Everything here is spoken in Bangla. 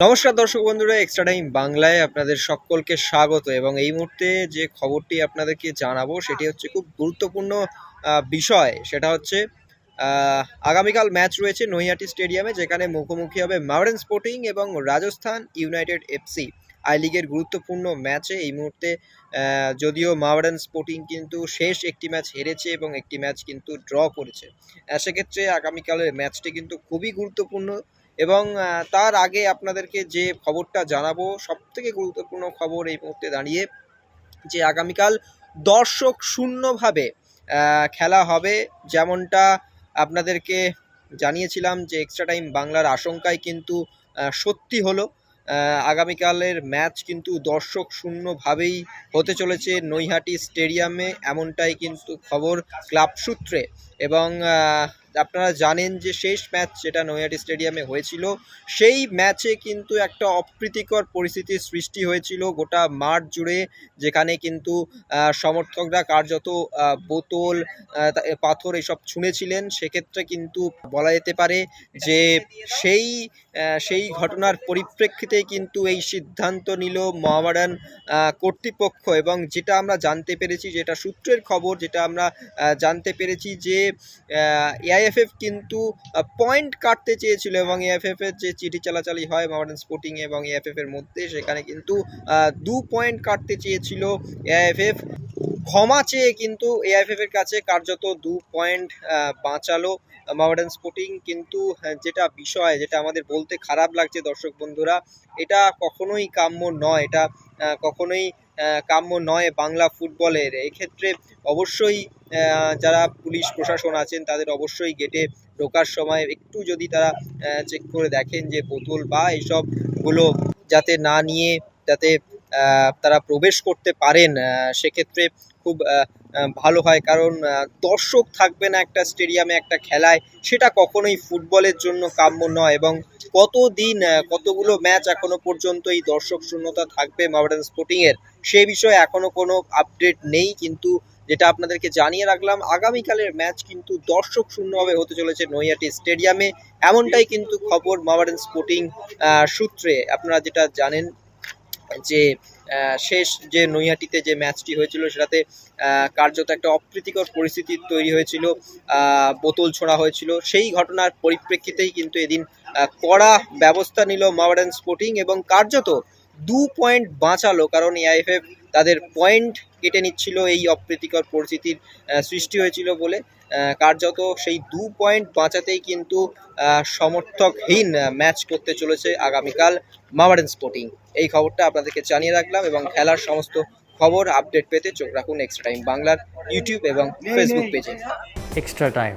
নমস্কার দর্শক বন্ধুরা এক্সট্রা টাইম বাংলায় আপনাদের সকলকে স্বাগত এবং এই মুহূর্তে যে খবরটি আপনাদেরকে জানাব সেটি হচ্ছে খুব গুরুত্বপূর্ণ বিষয়। সেটা হচ্ছে আগামীকাল ম্যাচ রয়েছে নৈহাটি স্টেডিয়ামে যেখানে মুখোমুখি হবে মাউডেন স্পোর্টিং এবং রাজস্থান ইউনাইটেড এফসি। আই লিগের গুরুত্বপূর্ণ ম্যাচে এই মুহূর্তে যদিও মাউডেন স্পোর্টিং কিন্তু শেষ একটি ম্যাচ হেরেছে এবং একটি ম্যাচ কিন্তু ড্র করেছে। সেক্ষেত্রে আগামীকালের ম্যাচটি কিন্তু খুবই গুরুত্বপূর্ণ। এবং তার আগে আপনাদেরকে যে খবরটা জানাব সব থেকে গুরুত্বপূর্ণ খবর এই মুহূর্তে দাঁড়িয়ে যে আগামীকাল দর্শক শূন্যভাবে খেলা হবে। যেমনটা আপনাদেরকে জানিয়েছিলাম যে এক্সট্রা টাইম বাংলার আশঙ্কায় কিন্তু সত্যি হলো আগামীকালের ম্যাচ কিন্তু দর্শক শূন্যভাবেই হতে চলেছে নৈহাটি স্টেডিয়ামে। এমনটাই কিন্তু খবর ক্লাব সূত্রে এবং আপনারা জানেন যে শেষ ম্যাচ যেটা নৈহাটি স্টেডিয়ামে হয়েছিল, সেই ম্যাচে কিন্তু একটা অপ্রীতিকর পরিস্থিতির সৃষ্টি হয়েছিল গোটা মাঠ জুড়ে, যেখানে কিন্তু সমর্থকরা কার্যত বোতল পাথর এসব ছুঁড়েছিলেন। সেক্ষেত্রে কিন্তু বলা যেতে পারে যে সেই সেই ঘটনার পরিপ্রেক্ষিতেই কিন্তু এই সিদ্ধান্ত নিল মহামারান কর্তৃপক্ষ। এবং যেটা আমরা জানতে পেরেছি, যেটা সূত্রের খবর, যেটা আমরা জানতে পেরেছি যে এআইএফএফ কিন্তু পয়েন্ট কাটতে চেয়েছিল এবং এআইএফএফ এর যে চিঠি চালাচালি হয় মডার্ন স্পোর্টিং এবং এআইএফএফ এর মধ্যে সেখানে কিন্তু দু পয়েন্ট কাটতে চেয়েছিল এআইএফএফ ক্ষমা চেয়ে কিন্তু এআইএফএফ এর কাছে কার্যত দু পয়েন্ট বাঁচালো। মডার্ন স্পোর্টিং কিন্তু আহ, যেটা বিষয় যেটা আমাদের বলতে খারাপ লাগছে দর্শক বন্ধুরা এটা কখনোই কাম্য নয়। এটা কখনোই কাম্য নয় বাংলা ফুটবলের এক্ষেত্রে অবশ্যই যারা পুলিশ প্রশাসন আছেন, তাদের অবশ্যই গেটে ঢোকার সময় একটু যদি তারা চেক করে দেখেন যে বোতল বা এইসবগুলো যাতে না নিয়ে, যাতে তারা প্রবেশ করতে পারেন সেক্ষেত্রে খুব ভালো হয়। কারণ দর্শক থাকবে না একটা স্টেডিয়ামে একটা খেলায়। সেটা কখনোই ফুটবলের জন্য কাম্য নয় এবং কতদিন কতগুলো ম্যাচ এখনও পর্যন্ত এই দর্শক শূন্যতা থাকবে মডার্ন স্পোর্টিংয়ের সে বিষয়ে এখনও কোনো আপডেট নেই। কিন্তু যেটা আপনাদেরকে জানিয়ে রাখলাম, আগামীকালের ম্যাচ কিন্তু দর্শক শূন্যভাবে হতে চলেছে নৈহাটি স্টেডিয়ামে এমনটাই কিন্তু খবর মডার্ন স্পোর্টিং সূত্রে। আপনারা যেটা জানেন যে শেষ যে নৈহাটিতে যে ম্যাচটি হয়েছিল, সেটাতে কার্যত একটা অপ্রীতিকর পরিস্থিতি তৈরি হয়েছিল বোতল ছোড়া হয়েছিল। সেই ঘটনার পরিপ্রেক্ষিতেই কিন্তু এদিন কড়া ব্যবস্থা নিল মডার্ন স্পোর্টিং এবং কার্যত দু পয়েন্ট বাঁচালো। কারণ এআইএফএফ তাদের পয়েন্ট কেটে নিচ্ছিল এই অপ্রীতিকর পরিস্থিতির সৃষ্টি হয়েছিল বলে কার্যত সেই দু পয়েন্ট বাঁচাতেই কিন্তু সমর্থকহীন ম্যাচ করতে চলেছে আগামীকাল মামারেন স্পোর্টিং এই খবরটা আপনাদেরকে জানিয়ে রাখলাম এবং খেলার সমস্ত খবর, আপডেট পেতে চোখ রাখুন এক্সট্রা টাইম বাংলার ইউটিউব এবং ফেসবুক পেজে extra time.